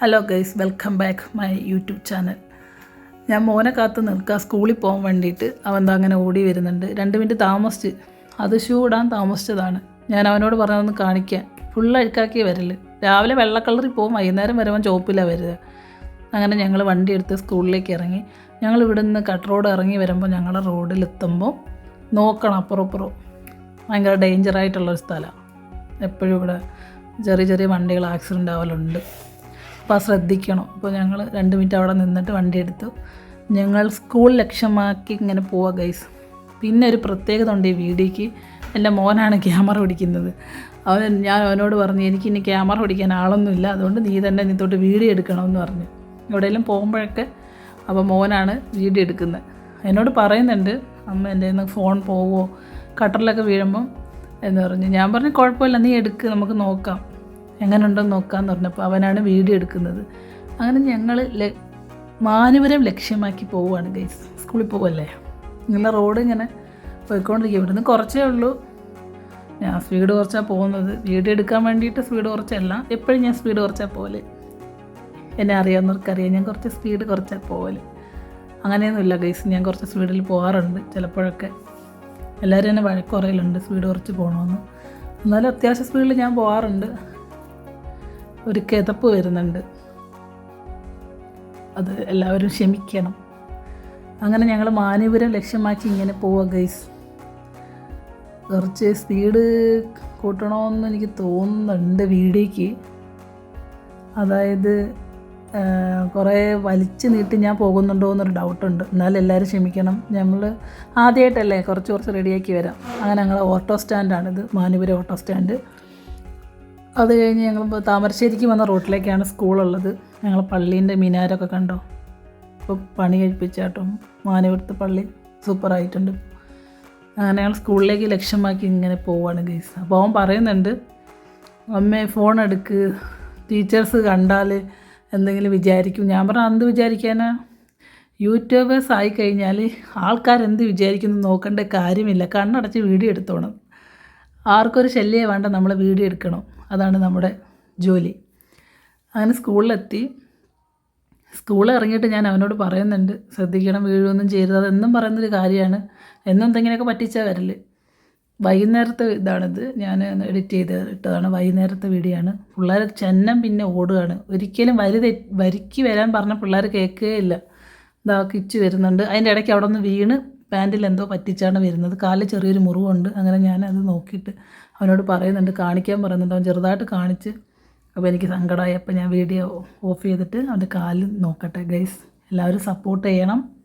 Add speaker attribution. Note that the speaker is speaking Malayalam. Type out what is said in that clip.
Speaker 1: Hello guys welcome back my YouTube channel ഞാൻ മോനെ കാത്ത് നിൽക്കുക സ്കൂളിൽ പോകാൻ വേണ്ടിയിട്ട്. അവൻ അങ്ങനെ ഓടി വരുന്നുണ്ട്. രണ്ട് മിനിറ്റ് താമസിച്ച്. അത് ഷൂ ഇടാൻ താമസിച്ചതാണ്. ഞാൻ അവനോട് പറഞ്ഞതൊന്ന് കാണിക്കാൻ ഫുൾ അഴുക്കാക്കി വരൽ. രാവിലെ വെള്ള കളറിൽ പോകും വൈകുന്നേരം വരുമ്പോൾ ചോപ്പിലാണ് വരിക. അങ്ങനെ ഞങ്ങൾ വണ്ടി എടുത്ത് സ്കൂളിലേക്ക് ഇറങ്ങി. ഞങ്ങൾ ഇവിടെ നിന്ന് കട്ട് റോഡ് ഇറങ്ങി വരുമ്പോൾ ഞങ്ങളുടെ റോഡിലെത്തുമ്പോൾ നോക്കണം അപ്പുറം അപ്പുറം ഭയങ്കര ഡേഞ്ചറായിട്ടുള്ളൊരു സ്ഥലമാണ് എപ്പോഴും ഇവിടെ ചെറിയ ചെറിയ വണ്ടികൾ ആക്സിഡന്റ് ആവലുണ്ട്. അപ്പോൾ ശ്രദ്ധിക്കണം. അപ്പോൾ ഞങ്ങൾ രണ്ട് മിനിറ്റ് അവിടെ നിന്നിട്ട് വണ്ടി എടുത്തു. ഞങ്ങൾ സ്കൂൾ ലക്ഷ്യമാക്കി ഇങ്ങനെ പോവുക ഗൈസ് പിന്നെ ഒരു പ്രത്യേകത ഉണ്ട് ഈ വീഡിയോയ്ക്ക്. എന്റെ മോനാണ് ക്യാമറ പിടിക്കുന്നത്. അവൻ ഞാൻ അവനോട് പറഞ്ഞു എനിക്ക് ഇനി ക്യാമറ പിടിക്കാൻ ആളൊന്നുമില്ല. അതുകൊണ്ട് നീ തന്നെ നീ തൊട്ട് വീഡിയോ എടുക്കണമെന്ന് പറഞ്ഞു. എവിടെയെങ്കിലും പോകുമ്പോഴൊക്കെ അപ്പോൾ മോനാണ് വീഡിയോ എടുക്കുന്നത്. എന്നോട് പറയുന്നുണ്ട് അമ്മ എന്റെ നിന്ന് ഫോൺ പോവോ? കട്ടറിലൊക്കെ വീഴുമ്പം എന്ന് പറഞ്ഞു. ഞാൻ പറഞ്ഞു കുഴപ്പമില്ല നീ എടുക്ക് നമുക്ക് നോക്കാം. എങ്ങനെ ഉണ്ടെന്ന് നോക്കാമെന്ന് പറഞ്ഞപ്പോൾ അവനാണ് വീഡിയോ എടുക്കുന്നത്. അങ്ങനെ ഞങ്ങൾ മാനുവരം ലക്ഷ്യമാക്കി പോവുകയാണ് ഗൈസ്. സ്കൂളിൽ പോവല്ലേ? ഇങ്ങനെ റോഡ് ഇങ്ങനെ പോയിക്കൊണ്ടിരിക്കുക ഇവിടുന്ന് കുറച്ചേ ഉള്ളൂ. ഞാൻ സ്പീഡ് കുറച്ചാൽ പോകുന്നത്. വീഡിയോ എടുക്കാൻ വേണ്ടിയിട്ട് സ്പീഡ് കുറച്ചല്ല. എപ്പോഴും ഞാൻ സ്പീഡ് കുറച്ചാൽ പോലെ എന്നെ അറിയാവുന്നവർക്കറിയാം. ഞാൻ കുറച്ച് സ്പീഡ് കുറച്ചാൽ പോകൽ അങ്ങനെയൊന്നുമില്ല ഗൈസ്. ഞാൻ കുറച്ച് സ്പീഡിൽ പോകാറുണ്ട് ചിലപ്പോഴൊക്കെ. എല്ലാവരും എന്നെ വഴക്കുറയിലുണ്ട് സ്പീഡ് കുറച്ച് പോകണമെന്ന് എന്നാലും അത്യാവശ്യം സ്പീഡിൽ ഞാൻ പോകാറുണ്ട് ഒരു കിതപ്പ് വരുന്നുണ്ട്. അത് എല്ലാവരും ക്ഷമിക്കണം. അങ്ങനെ ഞങ്ങൾ മാനവരം ലക്ഷ്യമാക്കി ഇങ്ങനെ പോവുക ഗൈസ്. കുറച്ച് സ്പീഡ് കൂട്ടണമെന്ന് എനിക്ക് തോന്നുന്നുണ്ട് വീഡിയോയ്ക്ക്. അതായത് കുറേ വലിച്ചു നീട്ടി ഞാൻ പോകുന്നുണ്ടോ എന്നൊരു ഡൗട്ടുണ്ട്. എന്നാലും എല്ലാവരും ക്ഷമിക്കണം. നമ്മൾ ആദ്യമായിട്ടല്ലേ കുറച്ച് കുറച്ച് റെഡിയാക്കി വരാം. അങ്ങനെ ഞങ്ങൾ ഓട്ടോ സ്റ്റാൻഡാണിത്. Manupuram auto stand. അത് കഴിഞ്ഞ് ഞങ്ങൾ താമരശ്ശേരിക്ക് വന്ന റോട്ടിലേക്കാണ് സ്കൂളുള്ളത്. ഞങ്ങൾ പള്ളീന്റെ മിനാരൊക്കെ കണ്ടോ? ഇപ്പോൾ പണി കഴിപ്പിച്ചാട്ടും മാനവരത്ത് പള്ളി സൂപ്പറായിട്ടുണ്ട്. അങ്ങനെ ഞങ്ങൾ സ്കൂളിലേക്ക് ലക്ഷ്യമാക്കി ഇങ്ങനെ പോവാണ് ഗൈസ്. അപ്പോൾ അവൻ പറയുന്നുണ്ട് അമ്മേ ഫോൺ എടുക്ക്. ടീച്ചേഴ്സ് കണ്ടാൽ എന്തെങ്കിലും വിചാരിക്കും. ഞാൻ പറഞ്ഞാൽ എന്ത് വിചാരിക്കാനാ? യൂട്യൂബേഴ്സ് ആയി കഴിഞ്ഞാൽ ആൾക്കാരെന്ത് വിചാരിക്കുന്നു നോക്കേണ്ട കാര്യമില്ല. കണ്ണടച്ച് വീഡിയോ എടുത്തോണം. ആർക്കൊരു ശല്യം വേണ്ട നമ്മൾ വീഡിയോ എടുക്കണം. അതാണ് നമ്മുടെ ജോലി. അങ്ങനെ സ്കൂളിലെത്തി. സ്കൂളിൽ ഇറങ്ങിയിട്ട് ഞാൻ അവനോട് പറയുന്നുണ്ട് ശ്രദ്ധിക്കണം വീഴുമൊന്നും ചെയ്യരുത്. അതെന്നും പറയുന്നൊരു കാര്യമാണ്. എന്നും എന്തെങ്കിലുമൊക്കെ പറ്റിച്ചാൽ വരൽ. വൈകുന്നേരത്തെ ഇതാണിത്. ഞാൻ എഡിറ്റ് ചെയ്ത് ഇട്ടതാണ്. വൈകുന്നേരത്തെ വീഡിയോ ആണ് പിള്ളേർ ചെന്നം പിന്നെ ഓടുകയാണ് ഒരിക്കലും വരി വരിക്ക് വരാൻ പറഞ്ഞ പിള്ളേർ കേൾക്കുകയില്ല. ഇതാ കിച്ച് വരുന്നുണ്ട്. അതിന്റെ ഇടയ്ക്ക് അവിടെ നിന്ന് വീണ് പാന്റിൽ എന്തോ പറ്റിച്ചാണ് വരുന്നത്. കാലിൽ ചെറിയൊരു മുറിവുണ്ട്. അങ്ങനെ ഞാൻ അത് നോക്കിയിട്ട് അവനോട് പറയുന്നുണ്ട്. കാണിക്കാൻ പറയുന്നുണ്ട്. അവൻ ചെറുതായിട്ട് കാണിച്ച് അപ്പോൾ എനിക്ക് സങ്കടമായി. അപ്പോൾ ഞാൻ വീഡിയോ ഓഫ് ചെയ്തിട്ട് അവന്റെ കാലിൽ നോക്കട്ടെ ഗൈസ്. എല്ലാവരും സപ്പോർട്ട് ചെയ്യണം.